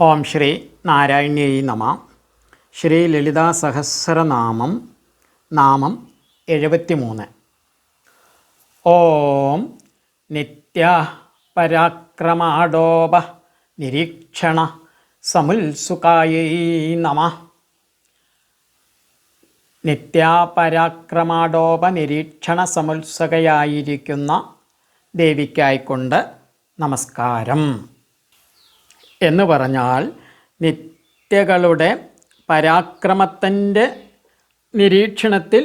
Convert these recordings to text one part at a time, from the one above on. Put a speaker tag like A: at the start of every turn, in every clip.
A: ഓം ശ്രീ നാരായണ്യൈ നമ. ശ്രീ ലളിതാ സഹസ്രനാമം നാമം എഴുപത്തി മൂന്ന് ഓം നിത്യ പരാക്രമാടോപ നിരീക്ഷണ സമുത്സുകായൈ നമ. നിത്യാപരാക്രമാടോപ നിരീക്ഷണ സമുത്സുകയായിരിക്കുന്ന ദേവിക്കായിക്കൊണ്ട് നമസ്കാരം. എന്ന് പറഞ്ഞാൽ നിത്യകളുടെ പരാക്രമത്തിന്റെ നിരീക്ഷണത്തിൽ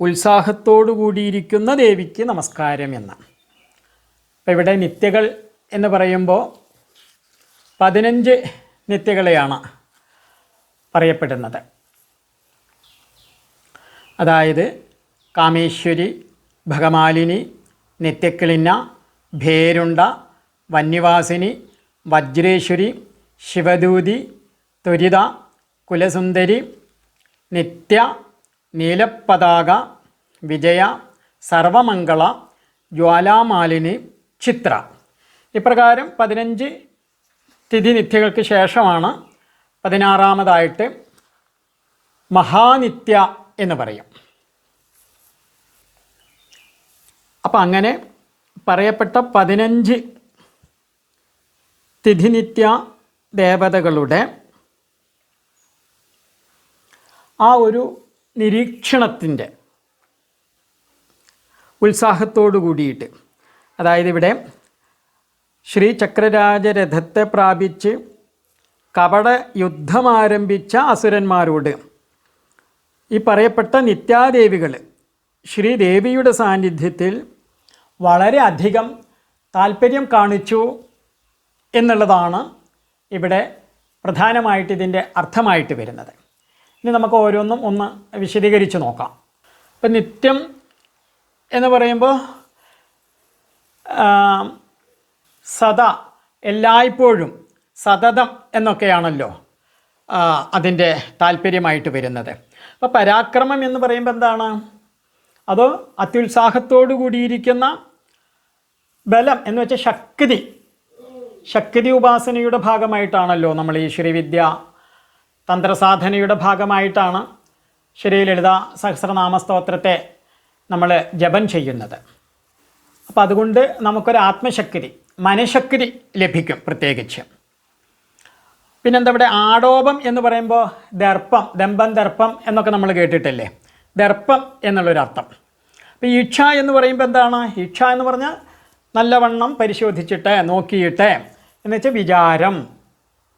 A: ഉത്സാഹത്തോടു കൂടിയിരിക്കുന്ന ദേവിക്ക് നമസ്കാരം എന്ന് അപ്പം ഇവിടെ നിത്യകൾ എന്ന് പറയുമ്പോൾ പതിനഞ്ച് നിത്യകളെയാണ് പറയപ്പെടുന്നത്. അതായത് കാമേശ്വരി ഭഗമാലിനി നിത്യക്കിളിന്ന ഭേരുണ്ട വന്യവാസിനി വജ്രേശ്വരി ശിവദൂതി ത്വരിത കുലസുന്ദരി നിത്യ നീലപ്പതാക വിജയ സർവമംഗള ജ്വാലാമാലിനി ചിത്ര. ഇപ്രകാരം പതിനഞ്ച് തിഥി നിത്യകൾക്ക് ശേഷമാണ് പതിനാറാമതായിട്ട് മഹാനിത്യ എന്ന് പറയും. അപ്പം അങ്ങനെ പറയപ്പെട്ട പതിനഞ്ച് തിഥിനിത്യ ദേവതകളുടെ ആ ഒരു നിരീക്ഷണത്തിന്റെ ഉത്സാഹത്തോടു കൂടിയിട്ട് അതായത് ഇവിടെ ശ്രീ ചക്രരാജരഥത്തെ പ്രാപിച്ച് കപട യുദ്ധമാരംഭിച്ച അസുരന്മാരോട് ഈ പറയപ്പെട്ട നിത്യാദേവികൾ ശ്രീദേവിയുടെ സാന്നിധ്യത്തിൽ വളരെ അധികം താല്പര്യം കാണിച്ചു. എന്നുള്ളതാണ് ഇവിടെ പ്രധാനമായിട്ട് ഇതിന്റെ അർത്ഥമായിട്ട് വരുന്നത്. ഇനി നമുക്ക് ഓരോന്നും ഒന്ന് വിശദീകരിച്ച് നോക്കാം. ഇപ്പം നിത്യം എന്ന് പറയുമ്പോൾ സദാ എല്ലായ്പ്പോഴും സതതം എന്നൊക്കെയാണല്ലോ അതിന്റെ താല്പര്യമായിട്ട് വരുന്നത്. അപ്പോൾ പരാക്രമം എന്ന് പറയുമ്പോൾ എന്താണ്? അതോ അത്യുത്സാഹത്തോടു കൂടിയിരിക്കുന്ന ബലം എന്ന് വെച്ചാൽ ശക്തി ശക്തി ഉപാസനയുടെ ഭാഗമായിട്ടാണല്ലോ നമ്മൾ ഈ ശ്രീവിദ്യ തന്ത്രസാധനയുടെ ഭാഗമായിട്ടാണ് ശ്രീ ലളിത സഹസ്രനാമ സ്തോത്രത്തെ നമ്മൾ ജപം ചെയ്യുന്നത്. അപ്പം അതുകൊണ്ട് നമുക്കൊരു ആത്മശക്തി മനഃശക്തി ലഭിക്കും പ്രത്യേകിച്ച്. പിന്നെന്താ ഇവിടെ ആടോപം എന്ന് പറയുമ്പോൾ ദർപ്പം ദമ്പം ദർപ്പം എന്നൊക്കെ നമ്മൾ കേട്ടിട്ടില്ലേ? ദർപ്പം എന്നുള്ളൊരർത്ഥം അപ്പോൾ ഇച്ഛ എന്ന് പറയുമ്പോൾ എന്താണ്? ഇച്ഛ എന്ന് പറഞ്ഞാൽ നല്ലവണ്ണം പരിശോധിച്ചിട്ട് നോക്കിയിട്ട് എന്ന് വെച്ചാൽ വിചാരം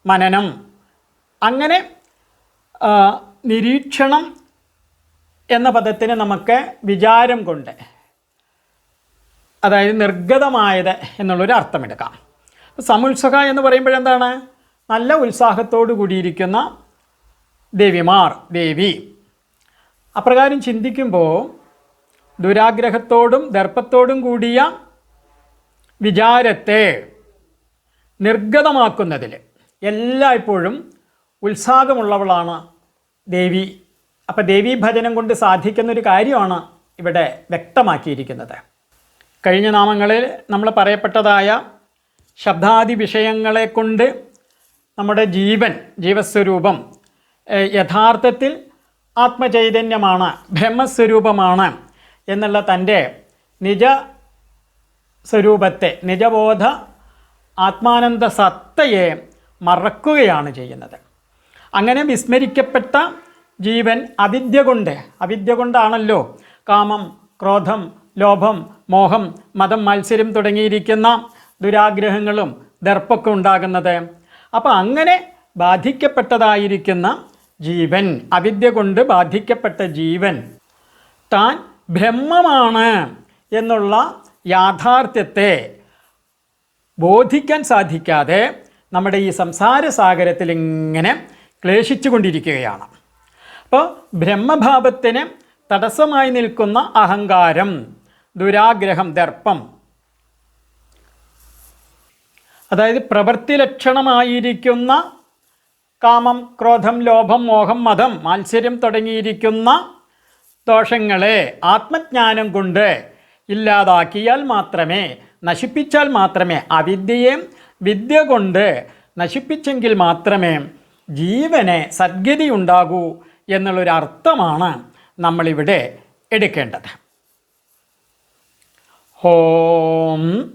A: മനനം. അങ്ങനെ നിരീക്ഷണം എന്ന പദത്തിന് നമുക്ക് വിചാരം കൊണ്ട് അതായത് നിർഗതമായത് എന്നുള്ളൊരു അർത്ഥമെടുക്കാം. സമുത്സഹ എന്ന് പറയുമ്പോഴെന്താണ്? നല്ല ഉത്സാഹത്തോടു കൂടിയിരിക്കുന്ന ദേവിമാർ ദേവി. അപ്രകാരം ചിന്തിക്കുമ്പോൾ ദുരാഗ്രഹത്തോടും ദർപ്പത്തോടും കൂടിയ വിചാരത്തെ നിർഗതമാക്കുന്നതിൽ എല്ലായ്പ്പോഴും ഉത്സാഹമുള്ളവളാണ് ദേവി. അപ്പം ദേവീ ഭജനം കൊണ്ട് സാധിക്കുന്ന ഒരു കാര്യമാണ് ഇവിടെ വ്യക്തമാക്കിയിരിക്കുന്നത്. കഴിഞ്ഞ നാമങ്ങളിൽ നമ്മൾ പറയപ്പെട്ടതായ ശബ്ദാദി വിഷയങ്ങളെ കൊണ്ട് നമ്മുടെ ജീവൻ ജീവസ്വരൂപം യഥാർത്ഥത്തിൽ ആത്മചൈതന്യമാണ് ബ്രഹ്മസ്വരൂപമാണ് എന്നുള്ള തന്റെ നിജ സ്വരൂപത്തെ നിജബോധ ആത്മാനന്ദ സത്തയെ മറക്കുകയാണ് ചെയ്യുന്നത്. അങ്ങനെ വിസ്മരിക്കപ്പെട്ട ജീവൻ അവിദ്യ കൊണ്ട് അവിദ്യ കൊണ്ടാണല്ലോ കാമം ക്രോധം ലോഭം മോഹം മതം മത്സരം തുടങ്ങിയിരിക്കുന്ന ദുരാഗ്രഹങ്ങളും ദർപ്പൊക്കെ ഉണ്ടാകുന്നത്. അപ്പോൾ അങ്ങനെ ബാധിക്കപ്പെട്ടതായിരിക്കുന്ന ജീവൻ അവിദ്യ കൊണ്ട് ബാധിക്കപ്പെട്ട ജീവൻ താൻ ബ്രഹ്മമാണ് എന്നുള്ള യാഥാർത്ഥ്യത്തെ ബോധിക്കാൻ സാധിക്കാതെ നമ്മുടെ ഈ സംസാര സാഗരത്തിൽ ഇങ്ങനെ ക്ലേശിച്ചു കൊണ്ടിരിക്കുകയാണ് അപ്പോൾ ബ്രഹ്മഭാവത്തിന് തടസ്സമായി നിൽക്കുന്ന അഹങ്കാരം ദുരാഗ്രഹം ദർപ്പം. അതായത് പ്രവൃത്തി ലക്ഷണമായിരിക്കുന്ന കാമം ക്രോധം ലോഭം മോഹം മതം മാത്സര്യം തുടങ്ങിയിരിക്കുന്ന ദോഷങ്ങളെ ആത്മജ്ഞാനം കൊണ്ട് ഇല്ലാതാക്കിയാൽ മാത്രമേ നശിപ്പിച്ചാൽ മാത്രമേ അവിദ്യയെ വിദ്യ കൊണ്ട് നശിപ്പിച്ചെങ്കിൽ മാത്രമേ ജീവനെ സദ്ഗതി ഉണ്ടാകൂ എന്നുള്ളൊരു അർത്ഥമാണ് നമ്മളിവിടെ എടുക്കേണ്ടത്. ഹോം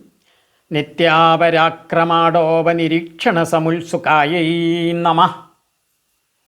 A: നിത്യാപരാക്രമാടോപനിരീക്ഷണ സമുത്സുകായൈ നമ.